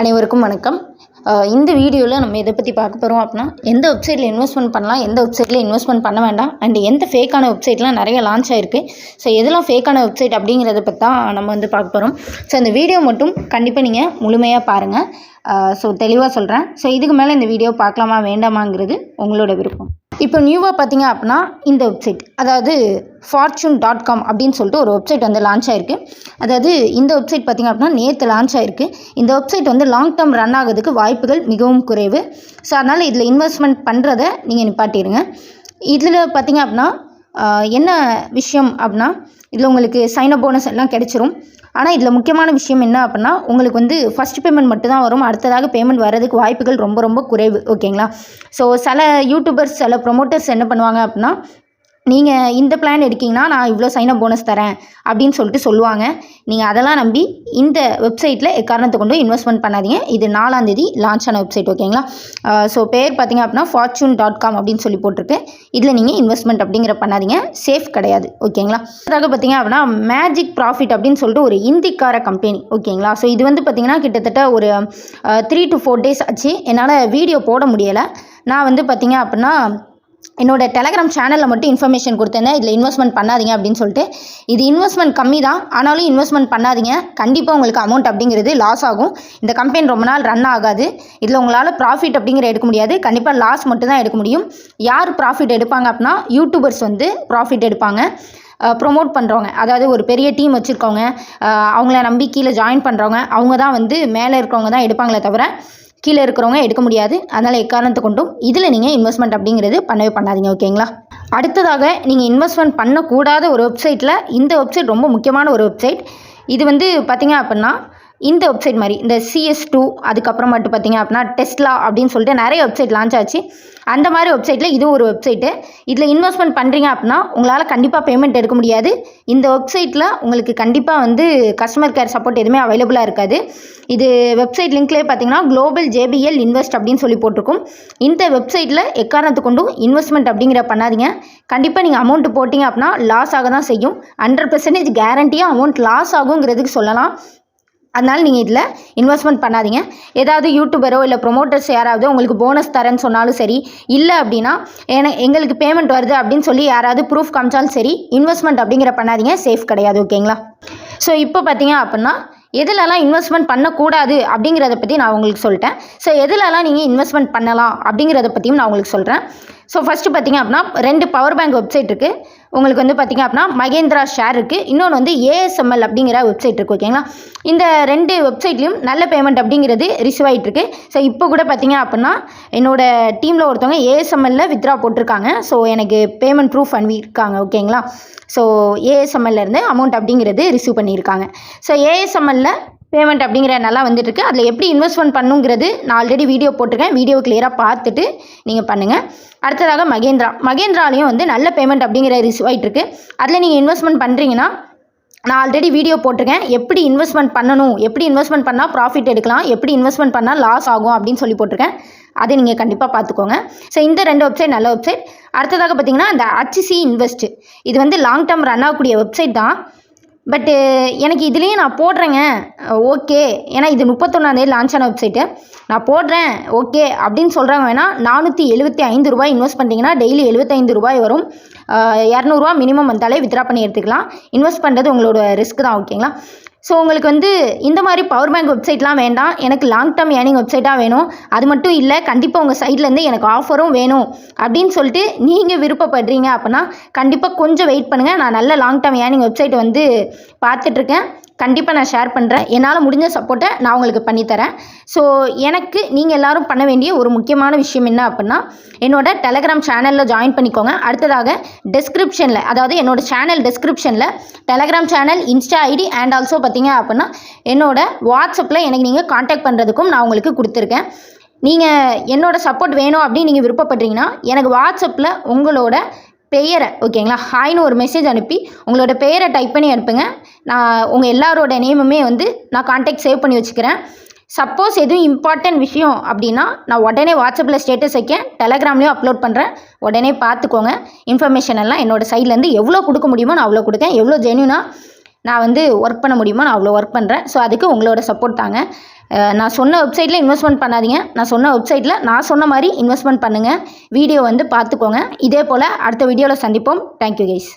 அனைவருக்கும் வணக்கம். இந்த வீடியோவில் நம்ம எதை பற்றி பார்க்க போகிறோம் அப்படின்னா எந்த வெப்சைட்டில் இன்வெஸ்ட்மெண்ட் பண்ணலாம் எந்த வெப்சைட்டில் இன்வெஸ்ட்மெண்ட் பண்ண வேண்டாம் அண்ட் எந்த ஃபேக்கான வெப்சைட்லாம் நிறைய லான்ச் ஆயிருக்கு. ஸோ எதெல்லாம் ஃபேக்கான வெப்சைட் அப்படிங்கிறத பற்றி தான் நம்ம வந்து பார்க்க போகிறோம் ஸோ இந்த வீடியோ மட்டும் கண்டிப்பாக நீங்கள் முழுமையாக பாருங்கள் ஸோ தெளிவாக சொல்கிறேன் ஸோ இதுக்கு மேலே இந்த வீடியோ பார்க்கலாமா வேண்டாமாங்கிறது உங்களோட விருப்பம். இப்போ நியூவாக பார்த்தீங்க அப்படின்னா இந்த வெப்சைட் அதாவது ஃபார்ச்சூன் டாட் காம் அப்படின்னு சொல்லிட்டு ஒரு வெப்சைட் வந்து லான்ச் ஆயிருக்கு. அதாவது இந்த வெப்சைட் பார்த்தீங்க அப்படின்னா நேற்று லான்ச் ஆயிருக்கு. இந்த வெப்சைட் வந்து லாங் டேர்ம் ரன் ஆகிறதுக்கு வாய்ப்புகள் மிகவும் குறைவு. ஸோ அதனால் இதில் இன்வெஸ்ட்மெண்ட் பண்ணுறத நீங்கள் நிப்பாட்டிடுங்க. இதில் பார்த்தீங்க அப்படின்னா என்ன விஷயம் அப்படின்னா இதில் உங்களுக்கு சைன் அப் போனஸ் எல்லாம் கிடைச்சிரும். ஆனால் இதில் முக்கியமான விஷயம் என்ன அப்படின்னா உங்களுக்கு வந்து ஃபஸ்ட் பேமெண்ட் மட்டும் தான் வரும். அடுத்ததாக பேமெண்ட் வர்றதுக்கு வாய்ப்புகள் ரொம்ப ரொம்ப குறைவு. ஓகேங்களா ஸோ சில யூடியூபர்ஸ் சில ப்ரொமோட்டர்ஸ் என்ன பண்ணுவாங்க அப்படின்னா நீங்கள் இந்த பிளான் எடுக்கீங்கன்னா நான் இவ்வளோ சைன் அப் போனஸ் தரேன் அப்படின்னு சொல்லிட்டு சொல்லுவாங்க. நீங்கள் அதெல்லாம் நம்பி இந்த வெப்சைட்டில் எக்காரணத்தை கொண்டு இன்வெஸ்ட்மெண்ட் பண்ணாதீங்க. இது நாலாந்தேதி லான்ச் ஆன வெப்சைட் ஓகேங்களா ஸோ பேர் பார்த்தீங்க அப்படின்னா ஃபார்ச்சூன் டாட் காம் அப்படின்னு சொல்லி போட்டிருக்கு. இதில் நீங்கள் இன்வெஸ்ட்மெண்ட் அப்படிங்கிற பண்ணாதீங்க. சேஃப் கிடையாது ஓகேங்களா அதாக பார்த்தீங்க அப்படின்னா மேஜிக் ப்ராஃபிட் அப்படின்னு சொல்லிட்டு ஒரு இந்திக்கார கம்பெனி ஓகேங்களா ஸோ இது வந்து பார்த்திங்கன்னா கிட்டத்தட்ட ஒரு த்ரீ டு ஃபோர் டேஸ் ஆச்சு. என்னால் வீடியோ போட முடியலை. நான் வந்து பார்த்தீங்க அப்படின்னா என்னோட டெலகிராம் சேனலில் மட்டும் இன்ஃபர்மேஷன் கொடுத்துருந்தேன். இதில் இன்வெஸ்ட்மெண்ட் பண்ணாதீங்க அப்படின்னு சொல்லிட்டு. இது இன்வெஸ்ட்மெண்ட் கம்மி தான் ஆனாலும் இன்வெஸ்ட்மெண்ட் பண்ணாதீங்க. கண்டிப்பாக உங்களுக்கு அமௌண்ட் அப்படிங்கிறது லாஸ் ஆகும். இந்த கம்பெனி ரொம்ப நாள் ரன் ஆகாது. இதில் உங்களால் ப்ராஃபிட் அப்படிங்கிற எடுக்க முடியாது. கண்டிப்பாக லாஸ் மட்டும் தான் எடுக்க முடியும். யார் ப்ராஃபிட் எடுப்பாங்க அப்படின்னா யூடியூபர்ஸ் வந்து ப்ராஃபிட் எடுப்பாங்க. ப்ரொமோட் பண்ணுறவங்க அதாவது ஒரு பெரிய டீம் வச்சுருக்கவங்க. அவங்கள நம்பி கீழே ஜாயின் பண்ணுறவங்க அவங்க தான் வந்து மேலே இருக்கவங்க தான் எடுப்பாங்களே தவிர கீழே இருக்கிறவங்க எடுக்க முடியாது. அதனால் எக்காரணத்தை கொண்டும் இதில் நீங்கள் இன்வெஸ்ட்மெண்ட் அப்படிங்கிறது பண்ணவே பண்ணாதீங்க ஓகேங்களா அடுத்ததாக நீங்கள் இன்வெஸ்ட்மெண்ட் பண்ணக்கூடாத ஒரு வெப்சைட்டில் இந்த வெப்சைட் ரொம்ப முக்கியமான ஒரு வெப்சைட் இது வந்து பார்த்தீங்க அப்படின்னா இந்த வெப்சைட் மாதிரி இந்த சிஎஸ் டூ அதுக்கப்புறம் மட்டும் பார்த்தீங்க அப்படின்னா டெஸ்ட்லா அப்படின்னு சொல்லிட்டு நிறைய வெப்சைட் லான்ச் ஆச்சு. அந்த மாதிரி வெப்சைட்டில் இது ஒரு வெப்சைட்டு இதில் இன்வெஸ்ட்மெண்ட் பண்ணுறீங்க அப்படின்னா உங்களால் கண்டிப்பாக பேமெண்ட் எடுக்க முடியாது. இந்த வெப்சைட்டில் உங்களுக்கு கண்டிப்பாக வந்து கஸ்டமர் கேர் சப்போர்ட் எதுவுமே அவைலபிளாக இருக்காது. இது வெப்சைட் லிங்க்லேயே பார்த்தீங்கன்னா குளோபல் ஜேபிஎல் இன்வெஸ்ட் அப்படின்னு சொல்லி போட்டிருக்கும். இந்த வெப்சைட்டில் எக்காரணத்து கொண்டும் இன்வெஸ்ட்மெண்ட் அப்படிங்கிற பண்ணாதீங்க. கண்டிப்பாக நீங்கள் அமௌண்ட் போட்டிங்க அப்படின்னா லாஸ் ஆக தான் செய்யும். ஹண்ட்ரட் பர்சன்டேஜ் கேரண்டியாக அமௌண்ட் லாஸ் ஆகுங்கிறதுக்கு சொல்லலாம். அதனால் நீங்கள் இதில் இன்வெஸ்ட்மெண்ட் பண்ணாதீங்க. ஏதாவது யூடியூபரோ இல்லை ப்ரொமோட்டர்ஸ் யாராவது உங்களுக்கு போனஸ் தரேன்னு சொன்னாலும் சரி இல்லை அப்படின்னா ஏன்னா எங்களுக்கு பேமெண்ட் வருது அப்படின்னு சொல்லி யாராவது ப்ரூஃப் காமிச்சாலும் சரி இன்வெஸ்ட்மெண்ட் அப்படிங்கிற பண்ணாதீங்க. சேஃப் கிடையாது ஓகேங்களா ஸோ இப்போ பார்த்தீங்க அப்படின்னா எதுலலாம் இன்வெஸ்ட்மெண்ட் பண்ணக்கூடாது அப்படிங்கிறத பற்றி நான் உங்களுக்கு சொல்லிட்டேன். ஸோ எதுலலாம் நீங்கள் இன்வெஸ்ட்மெண்ட் பண்ணலாம் அப்படிங்கிறத பற்றியும் நான் உங்களுக்கு சொல்கிறேன் ஸோ ஃபஸ்ட்டு பார்த்தீங்க அப்படின்னா ரெண்டு பவர் பேங்க் வெப்சைட் இருக்குது உங்களுக்கு வந்து பார்த்திங்க அப்படின்னா மகேந்திரா ஷேர் இருக்குது இன்னொன்று வந்து ஏஎஸ்எம்எல் அப்படிங்கிற வெப்சைட் இருக்குது ஓகேங்களா இந்த ரெண்டு வெப்சைட்லேயும் நல்ல பேமெண்ட் அப்படிங்கிறது ரிசீவ் ஆகிட்டுருக்கு ஸோ இப்போ கூட பார்த்தீங்க அப்படின்னா என்னோட டீமில் ஒருத்தவங்க ஏஎஸ்எம்எல்ல வித்ரா போட்டிருக்காங்க. ஸோ எனக்கு பேமெண்ட் ப்ரூஃப் அனுப்பியிருக்காங்க ஓகேங்களா ஸோ ஏஎஸ்எம்எல்லேருந்து அமௌண்ட் அப்படிங்கிறது ரிசீவ் பண்ணியிருக்காங்க. ஸோ ஏஎஸ்எம்எல்ல பேமெண்ட் அப்படிங்கிற நல்லா வந்துட்டுருக்கு. அதில் எப்படி இன்வெஸ்ட்மெண்ட் பண்ணுங்கிறது நான் ஆல்ரெடி வீடியோ போட்டிருக்கேன். வீடியோ கிளியராக பார்த்துட்டு நீங்கள் பண்ணுங்கள் அடுத்ததாக மகேந்திரா. மகேந்திராலையும் வந்து நல்ல பேமெண்ட் அப்படிங்கிற ரிசீவ் ஆகிட்டுருக்கு அதில் நீங்கள் இன்வெஸ்ட்மெண்ட் பண்ணுறீங்கன்னா நான் ஆல்ரெடி வீடியோ போட்டிருக்கேன். எப்படி இன்வெஸ்ட்மெண்ட் பண்ணணும்? எப்படி இன்வெஸ்ட்மெண்ட் பண்ணால் ப்ராஃபிட் எடுக்கலாம்? எப்படி இன்வெஸ்ட்மெண்ட் பண்ணால் லாஸ் ஆகும் அப்படின்னு சொல்லி போட்டிருக்கேன். அதை நீங்கள் கண்டிப்பாக பார்த்துக்கோங்க. ஸோ இந்த ரெண்டு வெப்சைட் நல்ல வெப்சைட் அடுத்ததாக பார்த்தீங்கன்னா இந்த HC இன்வெஸ்ட் இது வந்து லாங் டேர்ம் ரன் ஆகக்கூடிய வெப்சைட் தான். பட்டு uh, எனக்கு இதுலேயே நான் போடுறேங்க. ஓகே ஏன்னா இது முப்பத்தொன்னாந்தேதி லான்ச் ஆன வெப்சைட்டு நான் போடுறேன். ஓகே அப்படின்னு சொல்கிறவங்க வேணால் நானூற்றி எழுபத்தி ஐந்து ரூபாய் இன்வெஸ்ட் பண்ணிட்டீங்கன்னா டெய்லி எழுபத்தைந்து ரூபாய் வரும். இரநூறுவா மினிமம் வந்தாலே வித்ரா பண்ணி எடுத்துக்கலாம். இன்வெஸ்ட் பண்ணுறது உங்களோட ரிஸ்க் தான் ஓகேங்களா ஸோ உங்களுக்கு வந்து இந்த மாதிரி பவர் பேங்க் வெப்சைட்லாம் வேண்டாம். எனக்கு லாங் டேர்ம் ஏர்னிங் வெப்சைட்டாக வேணும். அது மட்டும் இல்லை கண்டிப்பாக உங்கள் சைட்லேருந்து எனக்கு ஆஃபரும் வேணும். அப்படின்னு சொல்லிட்டு நீங்கள் விருப்பப்படுறீங்க அப்படின்னா கண்டிப்பாக கொஞ்சம் வெயிட் பண்ணுங்கள் நான் நல்ல லாங் டேர்ம் ஏர்னிங் வெப்சைட் வந்து பார்த்துட்ருக்கேன் கண்டிப்பாக நான் ஷேர் பண்ணுறேன் என்னால் முடிஞ்ச சப்போர்ட்டை நான் உங்களுக்கு பண்ணித்தரேன் ஸோ எனக்கு நீங்கள் எல்லோரும் பண்ண வேண்டிய ஒரு முக்கியமான விஷயம் என்ன அப்படின்னா என்னோடய டெலகிராம் சேனலில் ஜாயின் பண்ணிக்கோங்க. அடுத்ததாக டெஸ்கிரிப்ஷனில் அதாவது என்னோட channel டெஸ்கிரிப்ஷனில் Telegram channel Insta ID and also பார்த்தீங்க அப்படின்னா என்னோடய வாட்ஸ்அப்பில் எனக்கு நீங்கள் காண்டாக்ட் பண்ணுறதுக்கும் நான் உங்களுக்கு கொடுத்துருக்கேன். நீங்கள் என்னோடய சப்போர்ட் வேணும் அப்படின்னு நீங்கள் விருப்பப்படுறீங்கன்னா எனக்கு வாட்ஸ்அப்பில் உங்களோட பெயரை ஓகேங்களா? ஹாய்னு ஒரு மெசேஜ் அனுப்பி உங்களோட பெயரை டைப் பண்ணி அனுப்புங்க. நான் உங்கள் எல்லாரோட நேமுமே வந்து நான் காண்டாக்ட் சேவ் பண்ணி வச்சுக்கிறேன். சப்போஸ் எதுவும் இம்பார்ட்டன்ட் விஷயம் அப்படின்னா நான் உடனே வாட்ஸ்அப்பில் ஸ்டேட்டஸ் வைக்கேன் டெலகிராம்லேயும் அப்லோட் பண்ணுறேன் உடனே பார்த்துக்கோங்க. இன்ஃபர்மேஷன் எல்லாம் என்னோட சைட்லேருந்து எவ்வளோ கொடுக்க முடியுமோ நான் அவ்வளோ கொடுக்கேன் எவ்வளோ ஜென்யூனாக நான் வந்து ஒர்க் பண்ண முடியுமோ? நான் அவ்வளோ ஒர்க் பண்ணுறேன் ஸோ அதுக்கு உங்களோட சப்போர்ட் தாங்க. நான் சொன்ன வெப்சைட்டில் இன்வெஸ்ட்மெண்ட் பண்ணாதீங்க. நான் சொன்ன வெப்சைட்டில் நான் சொன்ன மாதிரி இன்வெஸ்ட்மெண்ட் பண்ணுங்கள் வீடியோ வந்து பார்த்துக்கோங்க. இதே போல் அடுத்த வீடியோவில் சந்திப்போம். Thank you guys